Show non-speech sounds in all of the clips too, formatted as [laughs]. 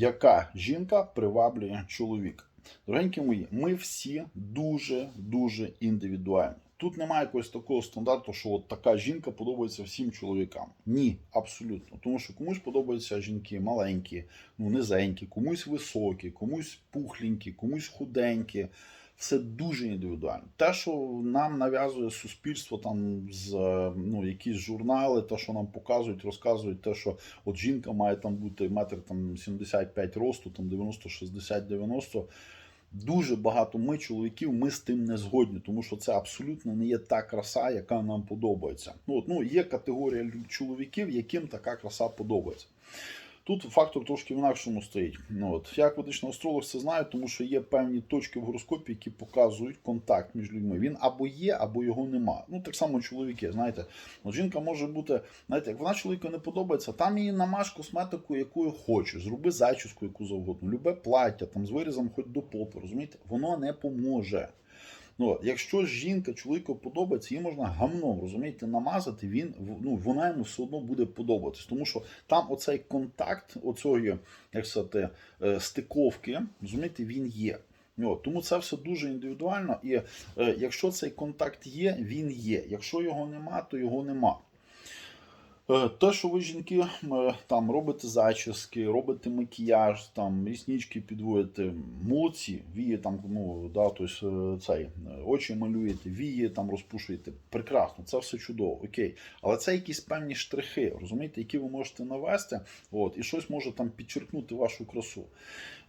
яка жінка приваблює чоловіка. Дорогенькі мої, ми всі дуже-дуже індивідуальні. Тут немає якогось такого стандарту, що от така жінка подобається всім чоловікам. Ні, абсолютно. Тому що комусь подобаються жінки маленькі, ну низенькі, комусь високі, комусь пухленькі, комусь худенькі. Все дуже індивідуально. Те, що нам нав'язує суспільство, там з е, ну, якісь журнали, те, що нам показують, розказують, те, що от жінка має там бути метр там 75 росту, там 90, 60, 90. Дуже багато ми, чоловіків, ми з тим не згодні, тому що це абсолютно не є та краса, яка нам подобається. Ну, от, ну є категорія чоловіків, яким така краса подобається. Тут фактор трошки в інакшому стоїть. Ну, от. Я як ведичний астролог це знаю, тому що є певні точки в гороскопі, які показують контакт між людьми. Він або є, або його нема. Ну так само чоловіки. Знаєте, от жінка може бути, знаєте, як вона чоловіку не подобається, там її намаж косметику, якою хочеш, зроби зачіску, яку завгодно, любе плаття, там з вирізом хоч до попи, розумієте, воно не поможе. Ну, якщо жінка чоловіку подобається, їй можна гамном, розумієте, намазати, він ну, вона йому все одно буде подобатись. Тому що там оцей контакт, оцеї, як сказати, е, стиковки, розумієте, він є. От, тому це все дуже індивідуально. І е, якщо цей контакт є, він є. Якщо його нема, то його нема. Е, Те, що ви жінки е, там робите зачіски, робите макіяж, там ріснички підводите, молодці, вії там, ну, да, тобто, цей, очі малюєте, вії там розпушуєте. Прекрасно, це все чудово, окей. Але це якісь певні штрихи, розумієте, які ви можете навести, от, і щось може там підчеркнути вашу красу.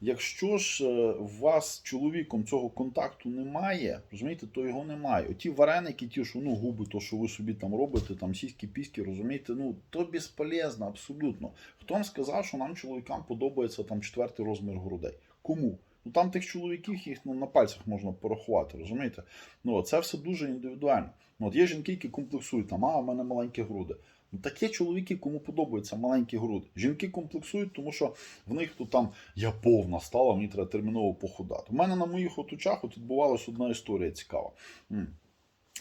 Якщо ж у вас чоловіком цього контакту немає, розумієте, то його немає. Оті вареники, ті, що ну губи, то що ви собі там робите, там сіські піськи, розумієте, ну то безполезно, абсолютно. Хто вам сказав, що нам чоловікам подобається там четвертий розмір грудей? Кому? Ну там тих чоловіків їх ну, на пальцях можна порахувати, розумієте? Ну це все дуже індивідуально. Ну, от є жінки, які комплексують там, а в мене маленькі груди. Ну, так є чоловіки, кому подобаються маленькі груди. Жінки комплексують, тому що в них тут там я повна стала, мені треба терміново похудати. У мене на моїх от очах от відбувалася одна історія цікава.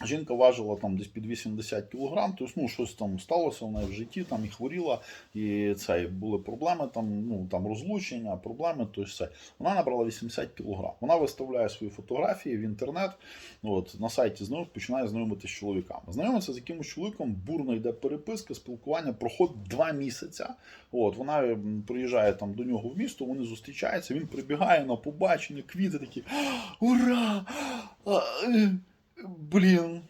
Жінка важила там десь під 80 кг, тобто ну, щось там сталося в неї в житті, там і хворіла, і це, і були проблеми, там, ну, там розлучення, проблеми, то все. Вона набрала 80 кг. Вона виставляє свої фотографії в інтернет, от, на сайті знайомств починає знайомитися з чоловіками. Знайомиться з якимось чоловіком, бурно йде переписка, спілкування, проходить два місяці. От, вона приїжджає там до нього в місто, вони зустрічаються, він прибігає на побачення, квіти такі. Ура! Блін.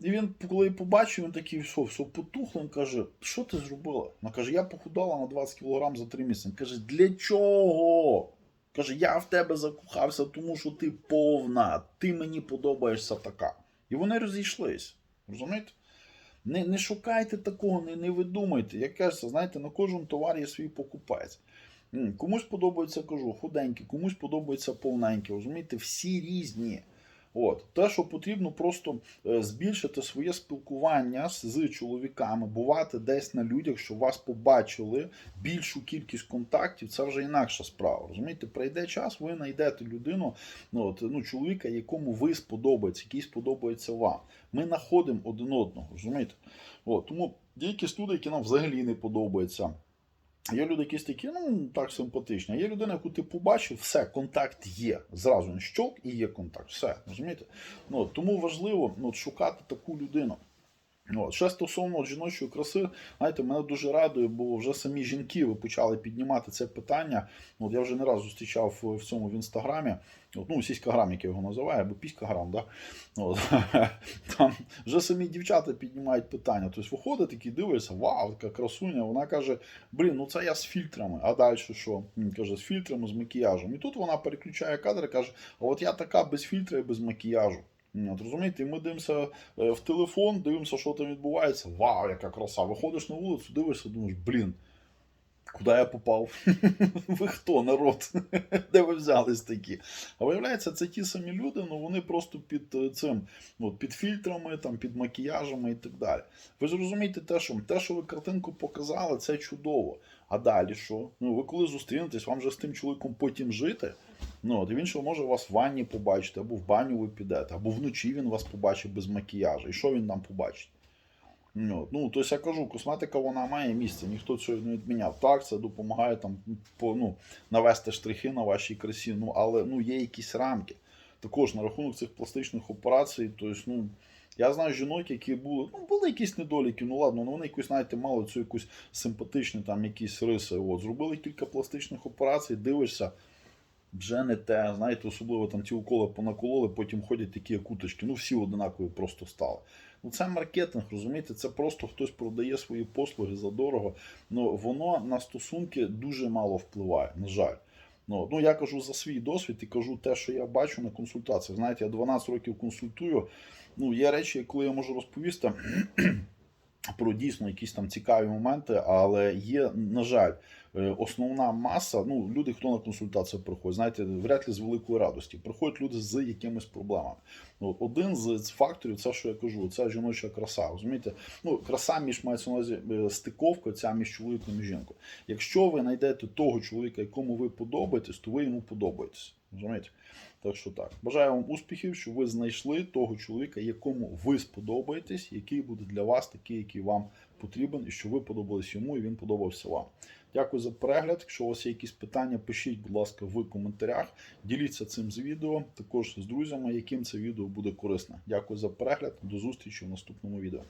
І він, коли побачив, він такий, все, все потухло, він каже, що ти зробила? Вона каже, я похудала на 20 кг за 3 місяці. Він каже, для чого? Каже, я в тебе закохався, тому що ти повна, ти мені подобаєшся така. І вони розійшлись. Розумієте? Не, не шукайте такого, не, не видумайте. Як кажеться, знаєте, на кожному товарі є свій покупець. Комусь подобається, кажу, худенькі, комусь подобається повненькі. Розумієте, всі різні. От те, що потрібно просто е, збільшити своє спілкування з, чоловіками, бувати десь на людях, щоб вас побачили більшу кількість контактів, це вже інакша справа. Розумієте, прийде час, ви знайдете людину, ну, от, ну чоловіка, якому ви сподобається, який сподобається вам. Ми знаходимо один одного, розумієте? От, тому є якісь які нам взагалі не подобаються. Є люди, якісь такі, ну так симпатичні. Є людина, яку ти побачив, все, контакт є. Зразу щолк і є контакт. Все, розумієте? Ну, тому важливо ну, шукати таку людину. От. Ще стосовно жіночої краси, знаєте, мене дуже радує, бо вже самі жінки почали піднімати це питання. От я вже не раз зустрічав в цьому в інстаграмі, от, ну, сіськаграм, як я його називаю, або піськаграм, да? От. [laughs] там вже самі дівчата піднімають питання. Тобто виходить такий, дивишся, вау, така красуня. Вона каже, блін, ну це я з фільтрами. А далі що? Він каже, з фільтрами, з макіяжем. І тут вона переключає кадр і каже, а от я така без фільтра і без макіяжу. От, розумієте, і ми дивимося е, в телефон, дивимося, що там відбувається. Вау, яка краса! Виходиш на вулицю, дивишся, думаєш, блін, куди я попав? [laughs] Ви хто, народ? [laughs] Де ви взялись такі? А виявляється, це ті самі люди, ну вони просто під е, цим, ну, під фільтрами, там, під макіяжами і так далі. Ви зрозумієте те, що те, що ви картинку показали, це чудово. А далі що? Ну, ви коли зустрінетесь, вам же з тим чоловіком потім жити. Ну, от, він ще може вас в ванні побачити, або в баню ви підете, або вночі він вас побачить без макіяжу. І що він нам побачить? Ну, ну, тобто я кажу, косметика вона має місце, ніхто цього не відміняв. Так, це допомагає там по, ну, навести штрихи на вашій красі, ну, але ну, є якісь рамки. Також на рахунок цих пластичних операцій, тобто, ну, я знаю жінок, які були, ну, були якісь недоліки, ну ладно, ну вони якусь, знаєте, мали цю якусь симпатичні там якісь риси. От, зробили кілька пластичних операцій, дивишся, вже не те, знаєте, особливо там ті уколи понакололи, потім ходять такі як уточки, ну всі одинакові просто стали. Ну це маркетинг, розумієте, це просто хтось продає свої послуги за дорого. Ну воно на стосунки дуже мало впливає, на жаль. Ну, ну я кажу за свій досвід і кажу те, що я бачу на консультаціях. Знаєте, я 12 років консультую. Ну, є речі, коли я можу розповісти [clears throat] про дійсно якісь там цікаві моменти, але є, на жаль, основна маса, ну, люди, хто на консультацію приходить, знаєте, вряд ли з великої радості. Приходять люди з якимись проблемами. Ну, один з факторів, це що я кажу, це жіноча краса. Розумієте? Ну, краса між мається на увазі е, стиковка, ця між чоловіком і жінкою. Якщо ви знайдете того чоловіка, якому ви подобаєтесь, то ви йому подобаєтесь. Розумієте? Так що так. Бажаю вам успіхів, щоб ви знайшли того чоловіка, якому ви сподобаєтесь, який буде для вас такий, який вам потрібен, і щоб ви подобались йому, і він подобався вам. Дякую за перегляд. Якщо у вас є якісь питання, пишіть, будь ласка, в коментарях. Діліться цим з відео, також з друзями, яким це відео буде корисне. Дякую за перегляд. До зустрічі в наступному відео.